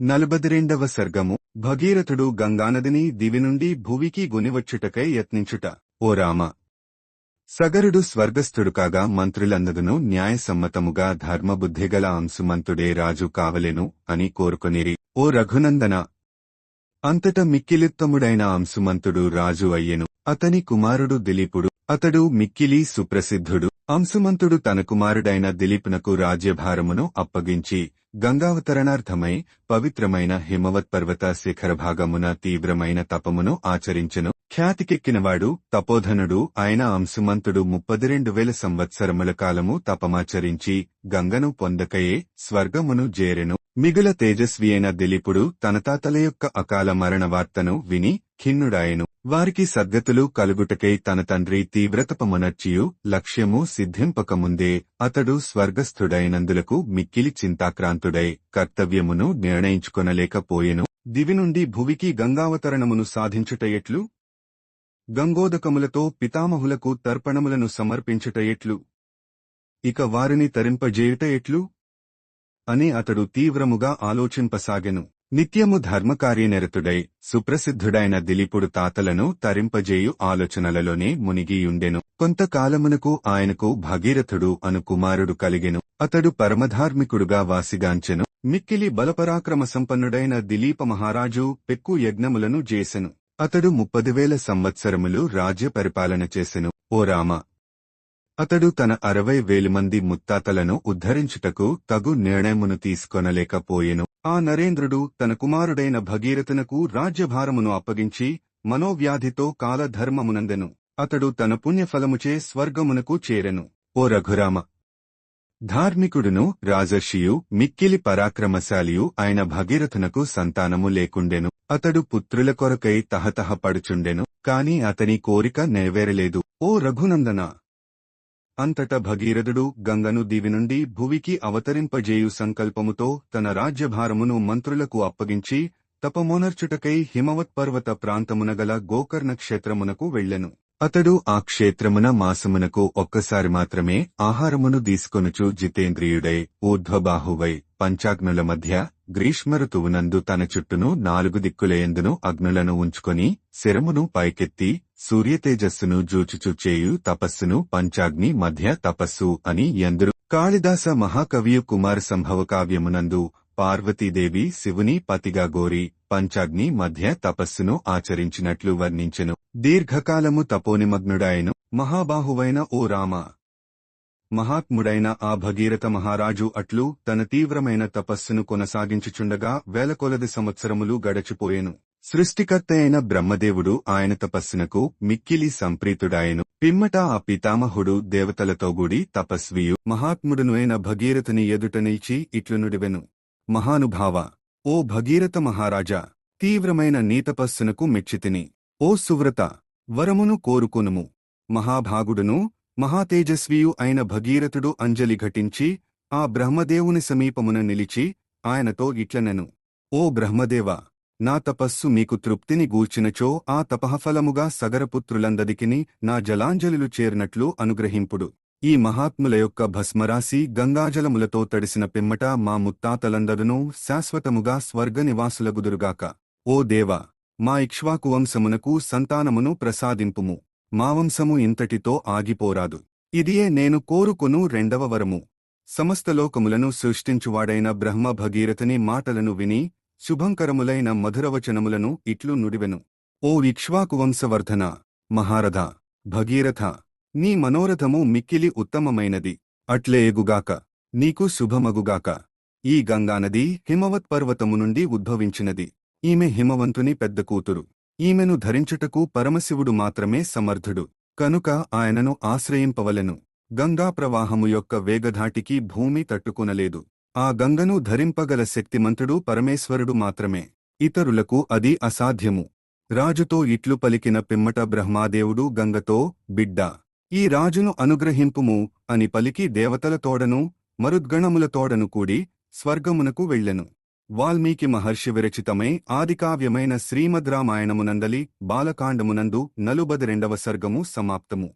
నలబదిరెండవ సర్గము. భగీరథుడు గంగానదిని దివి నుండి భువికి గునివచ్చుటకై యత్నించుట. ఓ రామ! సగరుడు స్వర్గస్థుడు కాగా మంత్రులందదును న్యాయసమ్మతముగా ధర్మబుద్ధిగల అంశుమంతుడే రాజు కావలెను అని కోరుకొనిరి. ఓ రఘునందన! అంతట మిక్కిలిత్తముడైన అంశుమంతుడు రాజు అయ్యెను. అతని కుమారుడు దిలీపుడు. అతడు మిక్కిలి సుప్రసిద్ధుడు. అంశుమంతుడు తన కుమారుడైన దిలీపునకు రాజ్యభారమును అప్పగించి గంగావతరణార్థమై పవిత్రమైన హిమవత్ పర్వత శిఖరభాగమున తీవ్రమైన తపమును ఆచరించెను. ఖ్యాతికెక్కినవాడు తపోధనుడు ఆయన అంశుమంతుడు ముప్పదిరెండు వేల సంవత్సరముల కాలము తపమాచరించి గంగను పొందకయే స్వర్గమును జేరెను. మిగుల తేజస్వి అయిన దిలీపుడు తన తాతల యొక్క అకాల మరణ వార్తను విని ఖిన్నుడాయెను. వారికి సద్గతులు కలుగుటకై తన తండ్రి తీవ్రతపమునర్చియు లక్ష్యము సిద్ధింపకముందే అతడు స్వర్గస్థుడైనందులకు మిక్కిలి చింతాక్రాంతుడై కర్తవ్యమును నిర్ణయించుకొనలేకపోయెను. దివి నుండి భువికి గంగావతరణమును సాధించుట ఎట్లు గంగోదకములతో పితామహులకు తర్పణములను సమర్పించుట ఎట్లు ఇక వారిని తరింపజేయుట ఎట్లు అని అతడు తీవ్రముగా ఆలోచింపసాగెను. నిత్యము ధర్మకార్యనిరతుడై సుప్రసిద్ధుడైన దిలీపుడు తాతలను తరింపజేయు ఆలోచనలలోనే మునిగియుండెను. కొంతకాలమునకు ఆయనకు భగీరథుడు అను కుమారుడు కలిగెను. అతడు పరమధార్మికుడుగా వాసిగాంచెను. మిక్కిలి బలపరాక్రమ సంపన్నుడైన దిలీప మహారాజు పెక్కు యజ్ఞములను చేసెను. అతడు ముప్పది వేల సంవత్సరములు రాజ్య పరిపాలన చేసెను. ఓ రామ! అతడు తన అరవై వేలు మంది ముత్తాతలను ఉద్ధరించుటకు తగు నిర్ణయమును తీసుకొనలేకపోయెను. ఆ నరేంద్రుడు తన కుమారుడైన భగీరథునకు రాజ్యభారమును అప్పగించి మనోవ్యాధితో కాలధర్మమునందెను. అతడు తన పుణ్యఫలముచే స్వర్గమునకు చేరెను. ఓ రఘురామ! ధార్మికుడును రాజర్షియు మిక్కిలి పరాక్రమశాలియు ఆయన భగీరథునకు సంతానము లేకుండెను. అతడు పుత్రుల కొరకై తహతహపడుచుండెను కాని అతని కోరిక నెరవేరలేదు. ఓ రఘునందన! అంతట భగీరథుడు గంగను దీవి నుండి భువికి అవతరింపజేయు సంకల్పముతో తన రాజ్యభారమును మంత్రులకు అప్పగించి తపమోనర్చుటకై హిమవత్పర్వత ప్రాంతమున గల గోకర్ణ క్షేత్రమునకు వెళ్ళెను అతడు ఆ క్షేత్రమున మాసమునకు ఒక్కసారి మాత్రమే ఆహారమును తీసుకొనుచు జితేంద్రియుడై ఊర్ధ్వబాహువై పంచాగ్నుల మధ్య గ్రీష్మఋతువునందు తన చుట్టూను నాలుగు దిక్కులయందును అగ్నులను ఉంచుకొని శిరమును పైకెత్తి సూర్యతేజస్సును జూచుచు చేయు తపస్సును పంచాగ్ని మధ్య తపస్సు అని ఎందరు కాళిదాస మహాకవియు కుమార సంభవ కావ్యమునందు పార్వతీదేవి శివుని పతిగా గోరి పంచాగ్ని మధ్య తపస్సును ఆచరించినట్లు వర్ణించెను. దీర్ఘకాలము తపోనిమగ్నుడాయను మహాబాహువైన ఓ రామ. మహాత్ముడైన ఆ భగీరథ మహారాజు అట్లు తన తీవ్రమైన తపస్సును కొనసాగించుచుండగా వేలకొలది సంవత్సరములు గడచిపోయెను. సృష్టికర్త అయిన బ్రహ్మదేవుడు ఆయన తపస్సునకు మిక్కిలి సంప్రీతుడాయను. పిమ్మట ఆ పితామహుడు దేవతలతోగూడి తపస్వియు. మహాత్ముడును అయిన భగీరథుని ఎదుట నిలిచి ఇట్లు నుడివెను. మహానుభావ ఓ భగీరథ మహారాజా తీవ్రమైన నీతపస్సునకు మెచ్చితిని. ఓ సువ్రత వరమును కోరుకొనుము. మహాభాగుడును మహాతేజస్వియు అయిన భగీరథుడు అంజలి ఘటించి ఆ బ్రహ్మదేవుని సమీపమున నిలిచి ఆయనతో ఇట్లనెను. ఓ బ్రహ్మదేవ నా తపస్సు మీకు తృప్తిని గూర్చినచో ఆ తపహఫలముగా సగరపుత్రులందదికిని నా జలాంజలులు చేరినట్లు అనుగ్రహింపుడు. ఈ మహాత్ముల యొక్క భస్మరాశి గంగాజలములతో తడిసిన పిమ్మట మా ముత్తాతలందరునూ శాశ్వతముగా స్వర్గనివాసులగుదురుగాక. ఓ దేవా మా ఇక్ష్వాకు వంశమునకు సంతానమును ప్రసాదింపుము. మా వంశము ఇంతటితో ఆగిపోరాదు. ఇదియే నేను కోరుకును రెండవ వరము. సమస్తలోకములను సృష్టించువాడైన బ్రహ్మ భగీరథని మాటలను విని శుభంకరములైన మధురవచనములను ఇట్లు నుడివెను. ఓ ఇక్ష్వాకువంశవర్ధన మహారథ భగీరథ నీ మనోరథము మిక్కిలి ఉత్తమమైనది. అట్లే ఎగుగాక నీకు శుభమగుగాక. ఈ గంగానది హిమవత్ పర్వతము నుండి ఉద్భవించినది. ఈమె హిమవంతుని పెద్ద కూతురు. ఈమెను ధరించుటకు పరమశివుడు మాత్రమే సమర్థుడు. కనుక ఆయనను ఆశ్రయింపవలెను. గంగా ప్రవాహము యొక్క వేగధాటికి భూమి తట్టుకునలేదు. ఆ గంగను ధరింపగల శక్తిమంతుడు పరమేశ్వరుడు మాత్రమే. ఇతరులకు అది అసాధ్యము. రాజుతో ఇట్లు పలికిన పిమ్మట బ్రహ్మాదేవుడు గంగతో బిడ్డా ఈ రాజును అనుగ్రహింపుము అని పలికి దేవతలతోడను మరుద్గణములతోడను కూడి స్వర్గమునకు వెళ్ళెను వాల్మీకి మహర్షి విరచితమై ఆదికావ్యమైన శ్రీమద్ రామాయణమునందలి బాలకాండమునందు నలుబది రెండవ సర్గము సమాప్తము.